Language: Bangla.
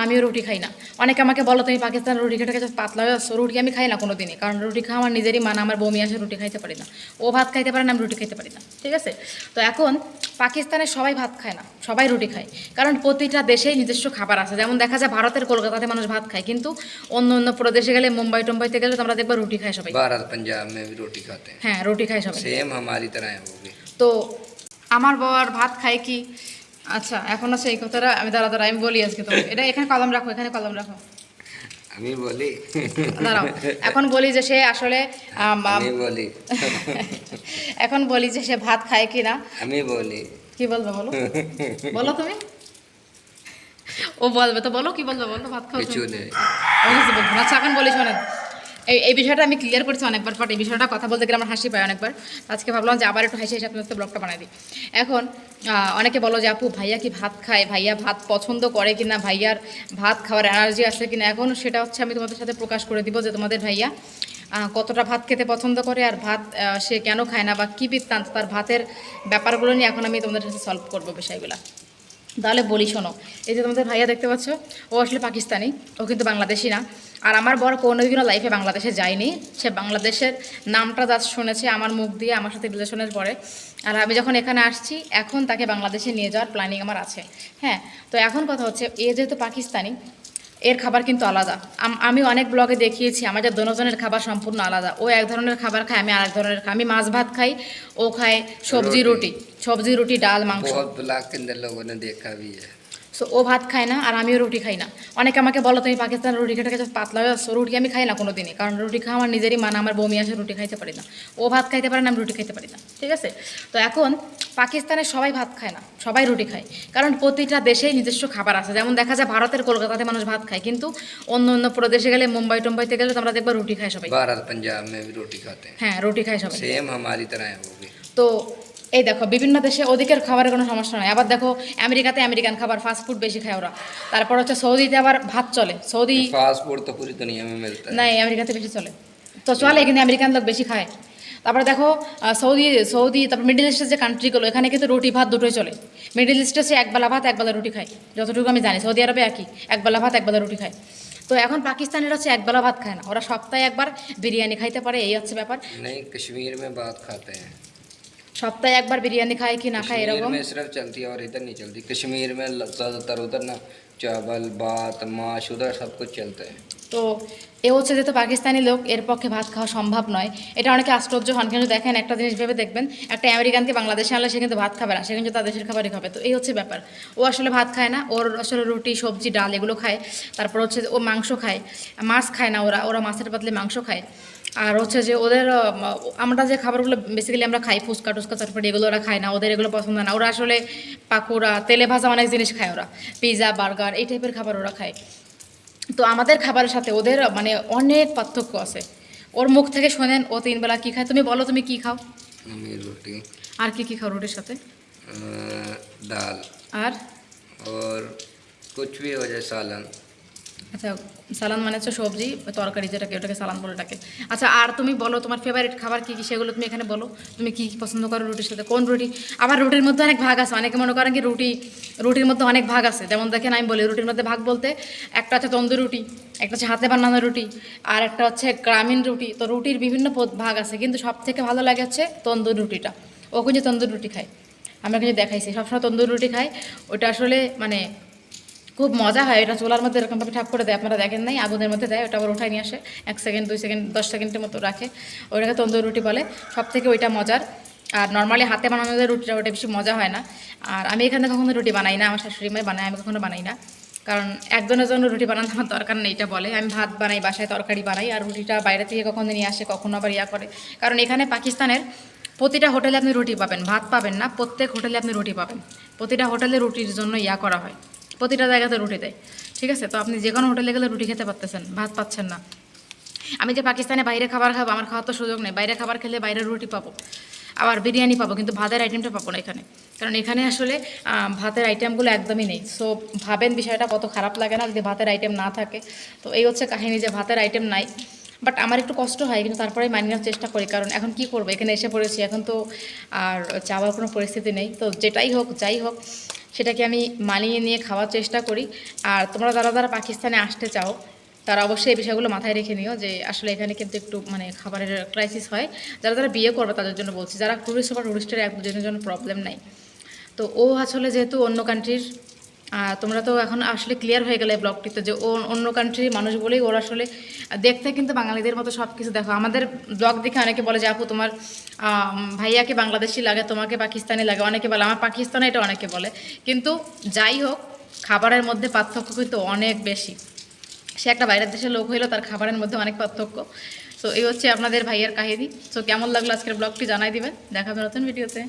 আমিও রুটি খাই না অনেকে আমাকে বলো তুমি পাকিস্তান রুটি খেটে খেতে পাতলা হয়ে আসছো রুটি আমি খাই না কোনো দিনই কারণ রুটি খাওয়া আমার নিজেরই মানা আমার বমি আসে রুটি খাইতে পারি না ও ভাত খাইতে পারে না আমি রুটি খাইতে পারি না ঠিক আছে তো এখন পাকিস্তানে সবাই ভাত খায় না সবাই রুটি খায় কারণ প্রতিটা দেশেই নিজস্ব খাবার আছে যেমন দেখা যায় ভারতের কলকাতাতে মানুষ ভাত খায় কিন্তু অন্য অন্য প্রদেশে গেলে মুম্বাই টুম্বাইতে গেলে তোমরা দেখবে রুটি খায় সবাই भारत पंजाब में भी रोटी खाते हैं হ্যাঁ রুটি খায় সবাই सेम हमारी तरह है वो भी তো আমার বাবার ভাত খায় কি আচ্ছা এখন আছে এই কথাটা আমি দাঁড়া দাঁড়া আমি বলি আজকে তোমাকে। এটা এখানে কলম রাখো এখানে কলম রাখো। আমি বলি? দাঁড়াও এখন বলি যে সে আসলে আম, বলি। এখন বলি যে সে ভাত খায় কি না আমি বলি। কি বলবে বলো? বলো তুমি। ও বলবে তো বলো কি বলবে বলো ভাত খাও কিছু নেই। আচ্ছা এখন বলি শোনেন। এই এই বিষয়টা আমি ক্লিয়ার করেছি অনেকবার বাট এই বিষয়টা কথা বলতে গেলে আমার হাসি পায় অনেকবার। আজকে ভাবলাম যে আবার একটু হাসি হাসি আপনাদের ব্লগটা বানাই দিই। এখন অনেকে বলো যে আপু, ভাইয়া কি ভাত খায়? ভাইয়া ভাত পছন্দ করে কিনা? ভাইয়ার ভাত খাওয়ার এনার্জি আছে কিনা? এখন সেটা হচ্ছে আমি তোমাদের সাথে প্রকাশ করে দিব যে তোমাদের ভাইয়া কতটা ভাত খেতে পছন্দ করে আর ভাত সে কেন খায় না বা কী বৃত্তান্ত? তার ভাতের ব্যাপারগুলো নিয়ে এখন আমি তোমাদের সাথে সলভ করব বিষয়গুলো। তাহলে বলি, শোনো। এই যে তোমাদের ভাইয়া দেখতে পাচ্ছ, ও আসলে পাকিস্তানি, ও কিন্তু বাংলাদেশি না। আর আমার বড় কোনো লাইফে বাংলাদেশে যায়নি। সে বাংলাদেশের নামটা যা শুনেছে আমার মুখ দিয়ে, আমার সাথে রিলেশনের পরে আর আমি যখন এখানে আসছি, এখন তাকে বাংলাদেশে নিয়ে যাওয়ার প্ল্যানিং আমার আছে। হ্যাঁ তো এখন কথা হচ্ছে, এ যেহেতু পাকিস্তানি এর খাবার কিন্তু আলাদা। আমি অনেক ব্লগে দেখিয়েছি আমাদের দনজনের খাবার সম্পূর্ণ আলাদা। ও এক ধরনের খাবার খায় আমি আরেক ধরনের খাই। আমি মাছ ভাত খাই ও খায় সবজি রুটি। সবজি রুটি ডাল মাংস। बहुत ब्लॉग के अंदर लोगों ने देखा भी है সো ও ভাত খায় না আর আমিও রুটি খাই না অনেকে আমাকে বলো তুমি পাকিস্তান রুটি খেটে খেতে পাতলা হয়ে আসছো রুটি আমি খাই না কোনো দিনই কারণ রুটি খাওয়া আমার নিজেরই মানা আমার বমি আসে রুটি খাইতে পারি না ও ভাত খাইতে পারে না আমি রুটি খাইতে পারি না ঠিক আছে তো এখন পাকিস্তানে সবাই ভাত খায় না সবাই রুটি খায় কারণ প্রতিটা দেশেই নিজস্ব খাবার আছে যেমন দেখা যায় ভারতের কলকাতাতে মানুষ ভাত খায় কিন্তু অন্য অন্য প্রদেশে গেলে মুম্বাই টুম্বাইতে গেলে তোমরা দেখবে রুটি খায় সবাই भारत पंजाब में भी रोटी खाते हैं হ্যাঁ রুটি খায় সবাই सेम हमारी तरह है वो भी তো এই দেখো বিভিন্ন দেশে ওদিকের খাবারের কোনো সমস্যা নয় আবার দেখো আমেরিকাতে আমেরিকান খাবার ফাস্ট ফুড বেশি খায় ওরা। তারপর হচ্ছে সৌদিতে আবার ভাত চলে। সৌদি ফাস্ট ফুড তো পুরি তো নিয়ে মিলতে না আমেরিকাতে বেশি চলে। তো চলে কিন্তু আমেরিকান লোক বেশি খায়। তারপরে দেখো সৌদি সৌদি তারপর মিডিল ইস্টের যে কান্ট্রিগুলো এখানে কিন্তু রুটি ভাত দুটোই চলে। মিডিল ইস্টে সে একবেলা ভাত একবেলা রুটি খায়। যতটুকু আমি জানি সৌদি আরবে একই একবেলা ভাত একবেলা রুটি খায়। তো এখন পাকিস্তানের হচ্ছে একবেলা ভাত খায় না। ওরা সপ্তাহে একবার বিরিয়ানি খাইতে পারে এই হচ্ছে ব্যাপার। কশ্মীর মে ভাত খাতে হ্যাঁ সপ্তাহে একবার বিরিয়ানি খায় কি না খায় कश्मीर এরকম में सिर्फ चलती है और इधर नहीं चलती कश्मीर में ल- ज़्यादातर उधर ना चावल बात माश उधर सब कुछ चलता है তো এ হচ্ছে যেহেতু পাকিস্তানি লোক, এর পক্ষে ভাত খাওয়া সম্ভব নয়। এটা অনেকে আশ্চর্য হন, কিন্তু দেখেন, একটা জিনিস ভেবে দেখবেন, একটা আমেরিকানকে বাংলাদেশে আনলে সে কিন্তু ভাত খাবে না, সে কিন্তু তার দেশের খাবারই খাবে। তো এই হচ্ছে ব্যাপার। ও আসলে ভাত খায় না, ওর আসলে রুটি, সবজি, ডাল এগুলো খায়, তারপর হচ্ছে ও মাংস খায়। মাছ খায় না ওরা ওরা মাছের বদলে মাংস খায়। আর হচ্ছে যে ওদের আমরা যে খাবারগুলো বেসিক্যালি আমরা খাই, ফুচকা, টুচকা চটপটি এগুলো ওরা খায় না, ওদের এগুলো পছন্দ না। ওরা আসলে পাকোড়া, তেলে ভাজা অনেক জিনিস খায় ওরা। পিৎজা বার্গার, এই টাইপের খাবার ওরা খায়। তো আমাদের খাবারের সাথে ওদের মানে অনেক পার্থক্য আছে ওর মুখ থেকে শোনেন ও তিনবেলা কী খায় তুমি বলো তুমি কী খাও हमें रोटी আর কি কী খাও রুটির সাথে अ, दाल আর और कुछ भी हो जाए सालन আচ্ছা সালান মানে হচ্ছে সবজি তরকারি যেটাকে, ওটাকে সালান বলে ডাকে আচ্ছা আর তুমি বলো, তোমার ফেভারিট খাবার কী কী, সেগুলো তুমি এখানে বলো। তুমি কী কী পছন্দ করো রুটির সাথে? কোন রুটি? আবার রুটির মধ্যে অনেক ভাগ আছে। অনেকে মনে করেন কি রুটি, রুটির মধ্যে অনেক ভাগ আছে। যেমন দেখেন, আমি বলি, রুটির মধ্যে ভাগ বলতে একটা হচ্ছে তন্দুর রুটি, একটা হচ্ছে হাতে বানানো রুটি, আর একটা হচ্ছে গ্রামীণ রুটি। তো রুটির বিভিন্ন ভাগ আছে। কিন্তু সব থেকে ভালো লাগে হচ্ছে তন্দুর রুটিটা। ও কিন্তু তন্দুর রুটি খায়। আমরা কিন্তু দেখাইছি। সবসময় তন্দুর রুটি খাই ওটা আসলে মানে খুব মজা হয়, এটা চুলার মধ্যে এরকমভাবে ঠাপ করে দেয়, আপনারা দেখেন নাই, আগুনের মধ্যে দেয়, ওটা আবার উঠায় নিয়ে আসে, এক সেকেন্ড দুই সেকেন্ড দশ সেকেন্ডের মতো রাখে। ওইটাকে তন্দুর রুটি বলে সব থেকে ওইটা মজার। আর নর্মালি হাতে বানানো যে রুটিটা, ওটা বেশি মজা হয় না। আর আমি এখানে কখনো রুটি বানাই না, আমার শাশুড়ি মাই বানায়, আমি কখনো বানাই না। কারণ একজনের জন্য রুটি বানানো আমার দরকার নেই, এটা বলে। আমি ভাত বানাই, বাসায় তরকারি বানাই, আর রুটিটা বাইরে থেকে কখনো নিয়ে আসে, কখনো আবার ইয়া করে। কারণ এখানে পাকিস্তানের প্রতিটা হোটেলে আপনি রুটি পাবেন, ভাত পাবেন না, প্রত্যেক হোটেলে আপনি রুটি পাবেন। প্রতিটা হোটেলে রুটির জন্য ইয়া করা হয়। প্রতিটা জায়গাতে রুটি দেয়। ঠিক আছে? তো আপনি যে কোনো হোটেলে গেলে রুটি খেতে পারতেছেন, ভাত পাচ্ছেন না। আমি যে পাকিস্তানে বাইরে খাবার খাব, আমার খাওয়ার তো সুযোগ নেই। বাইরে খাবার খেলে বাইরে রুটি পাবো। আবার বিরিয়ানি পাবো, কিন্তু ভাতের আইটেমটা পাবো না এখানে। কারণ এখানে আসলে ভাতের আইটেমগুলো একদমই নেই। সো ভাবেন বিষয়টা কত খারাপ লাগে না যদি ভাতের আইটেম না থাকে। তো এই হচ্ছে কাহিনী যে ভাতের আইটেম নাই। বাট আমার একটু কষ্ট হয়, কিন্তু তারপরে মানিয়ে চেষ্টা করি। কারণ এখন কি করব? এখানে এসে পড়েছি। এখন তো আর চাওয়ার কোনো পরিস্থিতি নেই। তো যেটাই হোক, যাই হোক সেটাকে আমি মানিয়ে নিয়ে খাওয়ার চেষ্টা করি। আর তোমরা যারা যারা পাকিস্তানে আসতে চাও, তারা অবশ্যই এই বিষয়গুলো মাথায় রেখে নিও যে আসলে এখানে কিন্তু একটু মানে খাবারের ক্রাইসিস হয়। যারা যারা বিয়ে করবে তাদের জন্য বলছি, যারা টুরিস্ট বা টুরিস্টের একজনের জন্য প্রবলেম নাই। তো ও আসলে যেহেতু অন্য কান্ট্রির তোমরা তো এখন আসলে ক্লিয়ার হয়ে গেলে ব্লগটিতে যে অন্য কান্ট্রির মানুষ বলেই ওর আসলে দেখতে কিন্তু বাঙালিদের মতো সব কিছু দেখো। আমাদের ব্লগ দেখে অনেকে বলে যে, আপু, তোমার ভাইয়াকে বাংলাদেশি লাগে, তোমাকে পাকিস্তানি লাগে। অনেকে বলে, আমার পাকিস্তানে এটা অনেকে বলে। কিন্তু যাই হোক, খাবারের মধ্যে পার্থক্য কিন্তু অনেক বেশি। সে একটা বাইরের দেশের লোক হইল, তার খাবারের মধ্যে অনেক পার্থক্য। তো এই হচ্ছে আপনাদের ভাইয়ের কাহিনী। তো কেমন লাগল আজকের ব্লগটি জানাই দিবেন। দেখাবে নতুন ভিডিওতে